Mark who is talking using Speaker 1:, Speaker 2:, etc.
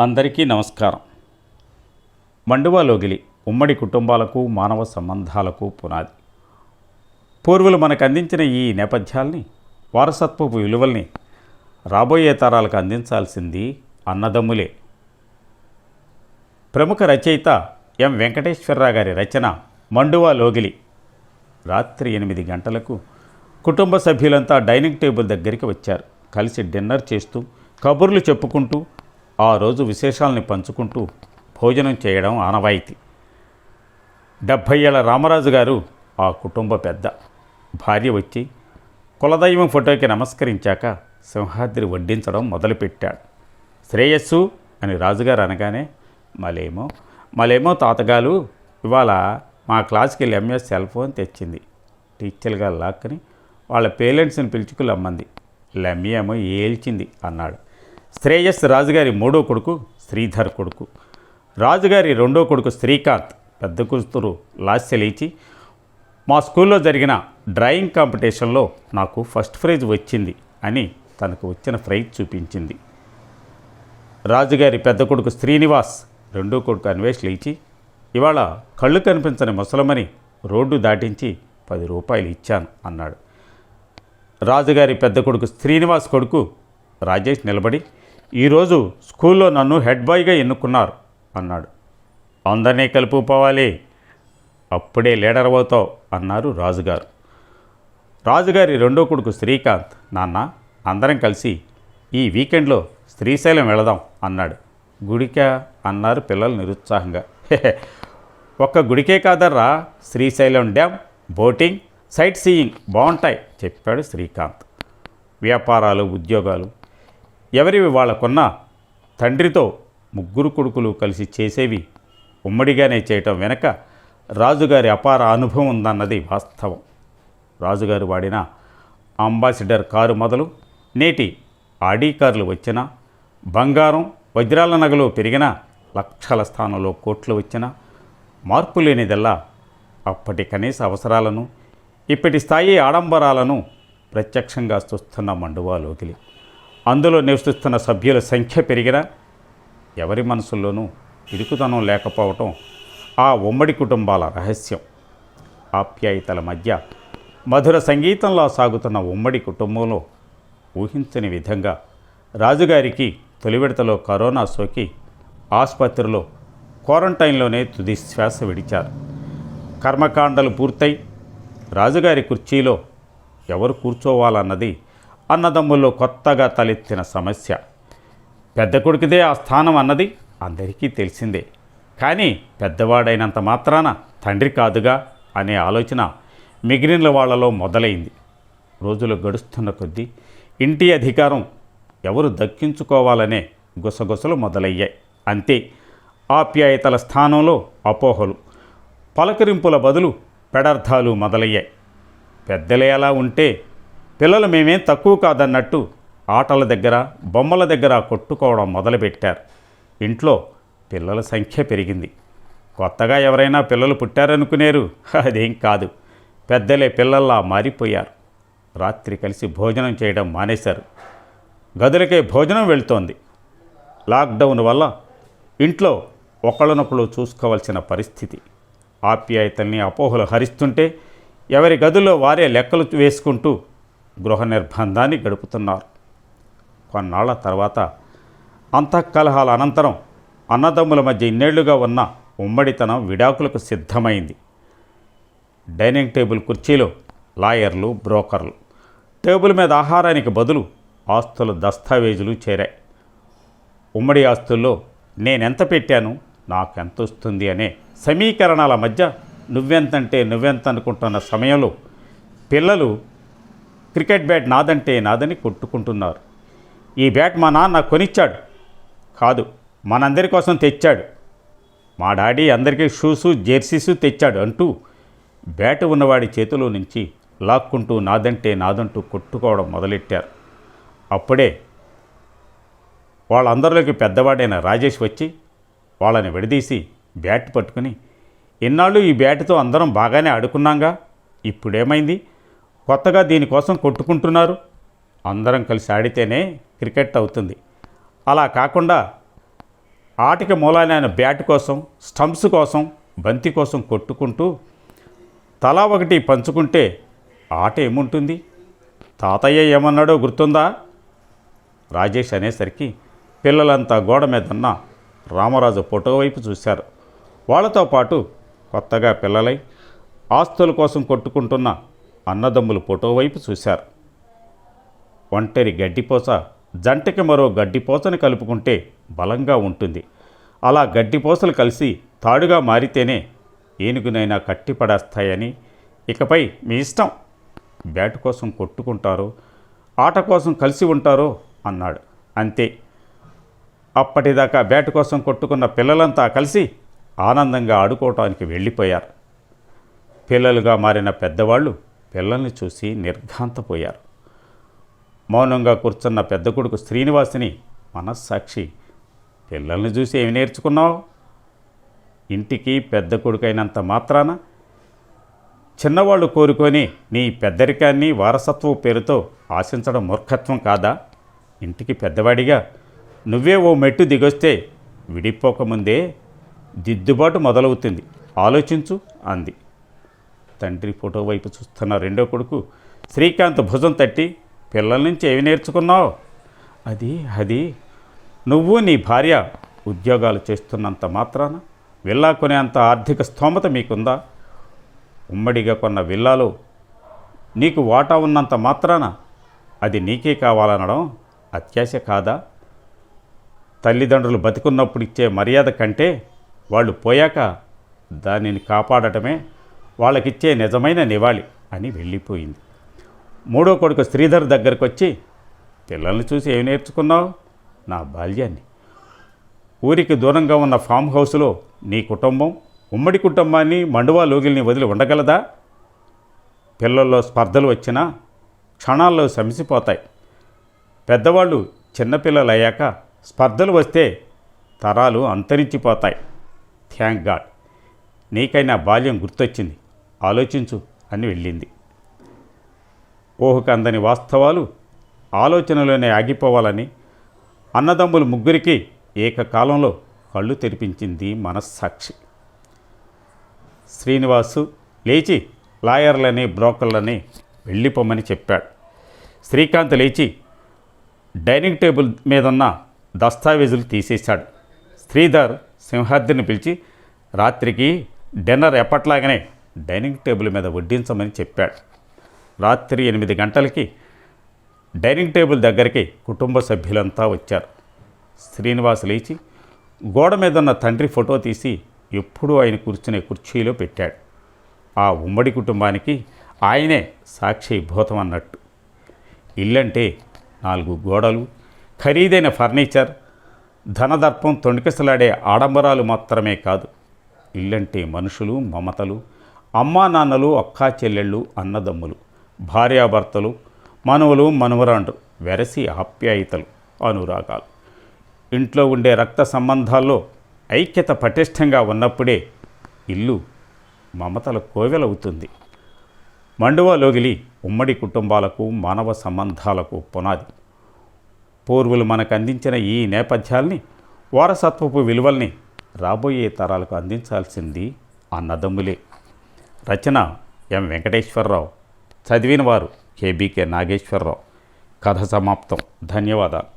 Speaker 1: అందరికీ నమస్కారం. మండువాలోగిలి ఉమ్మడి కుటుంబాలకు మానవ సంబంధాలకు పునాది. పూర్వులు మనకు అందించిన ఈ నేపథ్యాల్ని వారసత్వపు విలువల్ని రాబోయే తరాలకు అందించాల్సింది అన్నదమ్ములే. ప్రముఖ రచయిత ఎం. వెంకటేశ్వరరావు గారి రచన మండువా లోగిలి. రాత్రి ఎనిమిది గంటలకు కుటుంబ సభ్యులంతా డైనింగ్ టేబుల్ దగ్గరికి వచ్చారు. కలిసి డిన్నర్ చేస్తూ కబుర్లు చెప్పుకుంటూ ఆ రోజు విశేషాలని పంచుకుంటూ భోజనం చేయడం ఆనవాయితీ. డెబ్భై ఏళ్ళ రామరాజు గారు ఆ కుటుంబ పెద్ద. భార్య వచ్చి కులదైవం ఫోటోకి నమస్కరించాక సింహాద్రి వడ్డించడం మొదలుపెట్టాడు. శ్రేయస్సు అని రాజుగారు అనగానే మలేమో మలేమో తాతగారు ఇవాళ మా క్లాస్కి వెళ్ళి ఎంఎస్ సెల్ ఫోన్ తెచ్చింది. టీచర్గా లాక్కుని వాళ్ళ పేరెంట్స్ని పిలుచుకు లమ్మంది లమ్మి ఏమో ఏల్చింది అన్నాడు. శ్రేయస్ రాజుగారి మూడో కొడుకు శ్రీధర్ కొడుకు. రాజుగారి రెండో కొడుకు శ్రీకాంత్ పెద్ద కూతురు లాస్య లేచి మా స్కూల్లో జరిగిన డ్రాయింగ్ కాంపిటీషన్లో నాకు ఫస్ట్ ప్రైజ్ వచ్చింది అని తనకు వచ్చిన ప్రైజ్ చూపించింది. రాజుగారి పెద్ద కొడుకు శ్రీనివాస్ రెండో కొడుకు అన్వేష్ లేచి ఇవాళ కళ్ళు కనిపించని ముసలమని రోడ్డు దాటించి పది రూపాయలు ఇచ్చాను అన్నాడు. రాజుగారి పెద్ద కొడుకు శ్రీనివాస్ కొడుకు రాజేష్ నిలబడి ఈరోజు స్కూల్లో నన్ను హెడ్ బాయ్గా ఎన్నుకున్నారు అన్నాడు. అందరినీ కలుపుకోవాలి అప్పుడే లీడర్ అవుతావు అన్నారు రాజుగారు. రాజుగారి రెండో కొడుకు శ్రీకాంత్ నాన్న అందరం కలిసి ఈ వీకెండ్లో శ్రీశైలం వెళదాం అన్నాడు. గుడికా? అన్నారు పిల్లలు నిరుత్సాహంగా. ఒక్క గుడికే కాదర్రా Srisailam dam boating sightseeing బాగుంటాయి చెప్పాడు శ్రీకాంత్. వ్యాపారాలు ఉద్యోగాలు ఎవరివి వాళ్ళకున్న తండ్రితో ముగ్గురు కొడుకులు కలిసి చేసేవి ఉమ్మడిగానే చేయటం వెనక రాజుగారి అపార అనుభవం ఉందన్నది వాస్తవం. రాజుగారు వాడిన అంబాసిడర్ కారు మొదలు నేటి ఆడీ కార్లు వచ్చినా బంగారం వజ్రాల నగలు పెరిగినా లక్షల స్థానంలో కోట్లు వచ్చినా మార్పు లేనిదల్లా అప్పటి కనీస అవసరాలను ఇప్పటి స్థాయి ఆడంబరాలను ప్రత్యక్షంగా చూస్తున్న మండువా లోకిలి. అందులో నివసిస్తున్న సభ్యుల సంఖ్య పెరిగినా ఎవరి మనసుల్లోనూ ఇరుకుతనం లేకపోవటం ఆ ఉమ్మడి కుటుంబాల రహస్యం. ఆప్యాయతల మధ్య మధుర సంగీతంలో సాగుతున్న ఉమ్మడి కుటుంబంలో ఊహించని విధంగా రాజుగారికి తొలి విడతలో కరోనా సోకి ఆసుపత్రిలో క్వారంటైన్లోనే తుది శ్వాస విడిచారు. కర్మకాండలు పూర్తయి రాజుగారి కుర్చీలో ఎవరు కూర్చోవాలన్నది అన్నదమ్ముల్లో కొత్తగా తలెత్తిన సమస్య. పెద్ద కొడుకుదే ఆ స్థానం అన్నది అందరికీ తెలిసిందే. కానీ పెద్దవాడైనంత మాత్రాన తండ్రి కాదుగా అనే ఆలోచన మిగిలిన వాళ్ళలో మొదలైంది. రోజులు గడుస్తున్న కొద్దీ ఇంటి అధికారం ఎవరు దక్కించుకోవాలనే గుసగుసలు మొదలయ్యాయి. అంతే ఆప్యాయతల స్థానంలో అపోహలు పలకరింపుల బదులు పెడర్థాలు మొదలయ్యాయి. పెద్దలే అలా ఉంటే పిల్లలు మేమేం తక్కువ కాదన్నట్టు ఆటల దగ్గర బొమ్మల దగ్గర కొట్టుకోవడం మొదలుపెట్టారు. ఇంట్లో పిల్లల సంఖ్య పెరిగింది. కొత్తగా ఎవరైనా పిల్లలు పుట్టారనుకునేరు. అదేం కాదు. పెద్దలే పిల్లల్లా మారిపోయారు. రాత్రి కలిసి భోజనం చేయడం మానేశారు. గదులకే భోజనం వెళ్తోంది. లాక్డౌన్ వల్ల ఇంట్లో ఒకళ్ళనొకళ్ళు చూసుకోవాల్సిన పరిస్థితి. ఆప్యాయతల్ని అపోహలు హరిస్తుంటే ఎవరి గదుల్లో వారే లెక్కలు వేసుకుంటూ గృహ నిర్బంధాన్ని గడుపుతున్నారు. కొన్నాళ్ళ తర్వాత అంతఃకలహాల అనంతరం అన్నదమ్ముల మధ్య ఇన్నేళ్ళుగా ఉన్న ఉమ్మడితనం విడాకులకు సిద్ధమైంది. డైనింగ్ టేబుల్ కుర్చీలో లాయర్లు బ్రోకర్లు టేబుల్ మీద ఆహారానికి బదులు ఆస్తుల దస్తావేజులు చేరాయి. ఉమ్మడి ఆస్తుల్లో నేనెంత పెట్టాను? నాకెంత వస్తుంది అనే సమీకరణాల మధ్య నువ్వెంతంటే నువ్వెంత అనుకుంటున్న సమయంలో పిల్లలు క్రికెట్ బ్యాట్ నాదంటే నాదని కొట్టుకుంటున్నారు. ఈ బ్యాట్ మా నాన్న కొనిచ్చాడు. కాదు మనందరి కోసం తెచ్చాడు. మా డాడీ అందరికీ షూసు జెర్సీసు తెచ్చాడు అంటూ బ్యాట్ ఉన్నవాడి చేతిలో నుంచి లాక్కుంటూ నాదంటే నాదంటూ కొట్టుకోవడం మొదలెట్టారు. అప్పుడే వాళ్ళందరిలోకి పెద్దవాడైన రాజేష్ వచ్చి వాళ్ళని విడదీసి బ్యాట్ పట్టుకుని ఇన్నాళ్ళు ఈ బ్యాట్తో అందరం బాగానే ఆడుకున్నాంగా ఇప్పుడేమైంది? కొత్తగా దీనికోసం కొట్టుకుంటున్నారు. అందరం కలిసి ఆడితేనే క్రికెట్ అవుతుంది. అలా కాకుండా ఆటకి మూలాన్ని ఆయన బ్యాట్ కోసం స్టంప్స్ కోసం బంతి కోసం కొట్టుకుంటూ తలా ఒకటి పంచుకుంటే ఆట ఏముంటుంది? తాతయ్య ఏమన్నాడో గుర్తుందా? రాజేష్ అనేసరికి పిల్లలంతా గోడ మీదన్న రామరాజు ఫోటో వైపు చూశారు. వాళ్ళతో పాటు కొత్తగా పిల్లలై ఆస్తుల కోసం కొట్టుకుంటున్న అన్నదమ్ములు ఫోటో వైపు చూశారు. ఒంటరి గడ్డిపోస జంటకి మరో గడ్డిపోసను కలుపుకుంటే బలంగా ఉంటుంది. అలా గడ్డిపోసలు కలిసి తాడుగా మారితేనే ఏనుగునైనా కట్టిపడేస్తాయని ఇకపై మీ ఇష్టం. బ్యాట్ కోసం కొట్టుకుంటారో ఆట కోసం కలిసి ఉంటారో అన్నాడు. అంతే. అప్పటిదాకా బ్యాట్ కోసం కొట్టుకున్న పిల్లలంతా కలిసి ఆనందంగా ఆడుకోవటానికి వెళ్ళిపోయారు. పిల్లలుగా మారిన పెద్దవాళ్ళు పిల్లల్ని చూసి నిర్ఘాంతపోయారు. మౌనంగా కూర్చున్న పెద్ద కొడుకు శ్రీనివాసిని మనస్సాక్షి పిల్లల్ని చూసి ఏమి నేర్చుకున్నావు? ఇంటికి పెద్ద కొడుకైనంత మాత్రాన? చిన్నవాళ్ళు కోరుకొని నీ పెద్దరికాన్ని వారసత్వ పేరుతో ఆశించడం మూర్ఖత్వం కాదా? ఇంటికి పెద్దవాడిగా నువ్వే ఓ మెట్టు దిగొస్తే విడిపోకముందే దిద్దుబాటు మొదలవుతుంది. ఆలోచించు అంది. తండ్రి ఫోటో వైపు చూస్తున్న రెండో కొడుకు శ్రీకాంత్ భుజం తట్టి పిల్లల నుంచి ఏమి నేర్చుకున్నావు? అది అది నువ్వు నీ భార్య ఉద్యోగాలు చేస్తున్నంత మాత్రాన విల్లా కొనేంత ఆర్థిక స్తోమత మీకుందా? ఉమ్మడిగా కొన్న విల్లాలో నీకు వాటా ఉన్నంత మాత్రాన అది నీకే కావాలనడం అత్యాశ కాదా? తల్లిదండ్రులు బతికున్నప్పుడు ఇచ్చే మర్యాద కంటే వాళ్ళు పోయాక దానిని కాపాడటమే వాళ్ళకిచ్చే నిజమైన నివాళి అని వెళ్ళిపోయింది. మూడో కొడుకు శ్రీధర్ దగ్గరకు వచ్చి పిల్లల్ని చూసి ఏమి నేర్చుకున్నావు? నా బాల్యాన్ని. ఊరికి దూరంగా ఉన్న ఫామ్ హౌస్లో నీ కుటుంబం ఉమ్మడి కుటుంబాన్ని మండువా లోగిల్ని వదిలి ఉండగలదా? పిల్లల్లో స్పర్ధలు వచ్చినా క్షణాల్లో శమిసిపోతాయి. పెద్దవాళ్ళు చిన్నపిల్లలు అయ్యాక స్పర్ధలు వస్తే తరాలు అంతరించిపోతాయి. Thank God. నీకైనా బాల్యం గుర్తొచ్చింది. ఆలోచించు అని వెళ్ళింది. ఊహకు అందని వాస్తవాలు ఆలోచనలోనే ఆగిపోవాలని అన్నదమ్ములు ముగ్గురికి ఏకకాలంలో కళ్ళు తెరిపించింది మనస్సాక్షి. శ్రీనివాసు లేచి లాయర్లని బ్రోకర్లని వెళ్ళిపోమని చెప్పాడు. శ్రీకాంత్ లేచి డైనింగ్ టేబుల్ మీదున్న దస్తావేజులు తీసేశాడు. శ్రీధర్ సింహాద్రిని పిలిచి రాత్రికి డిన్నర్ ఎప్పట్లాగానే డైనింగ్ టేబుల్ మీద వడ్డించమని చెప్పాడు. రాత్రి ఎనిమిది గంటలకి డైనింగ్ టేబుల్ దగ్గరికి కుటుంబ సభ్యులంతా వచ్చారు. శ్రీనివాస్ లేచి గోడ మీద ఉన్న తండ్రి ఫోటో తీసి ఎప్పుడూ ఆయన కూర్చునే కుర్చీలో పెట్టాడు. ఆ ఉమ్మడి కుటుంబానికి ఆయనే సాక్షిభూతం అన్నట్టు. ఇల్లంటే నాలుగు గోడలు ఖరీదైన ఫర్నిచర్ ధనదర్పం తొణికిసలాడే ఆడంబరాలు మాత్రమే కాదు. ఇల్లంటే మనుషులు మమతలు అమ్మా నాన్నలు అక్కా చెల్లెళ్ళు అన్నదమ్ములు భార్యాభర్తలు మనవలు మనవరాండ్రు వెరసి ఆప్యాయతలు అనురాగాలు. ఇంట్లో ఉండే రక్త సంబంధాల్లో ఐక్యత పటిష్టంగా ఉన్నప్పుడే ఇల్లు మమతల కోవెలవుతుంది. మండువా లోగిలి ఉమ్మడి కుటుంబాలకు మానవ సంబంధాలకు పునాది. పూర్వులు మనకు అందించిన ఈ నేపథ్యాల్ని వారసత్వపు విలువల్ని రాబోయే తరాలకు అందించాల్సింది అన్నదమ్ములే. రచన ఎం వెంకటేశ్వరరావు. చదివిన వారు కేబీకే నాగేశ్వరరావు. కథ సమాప్తం. ధన్యవాదాలు.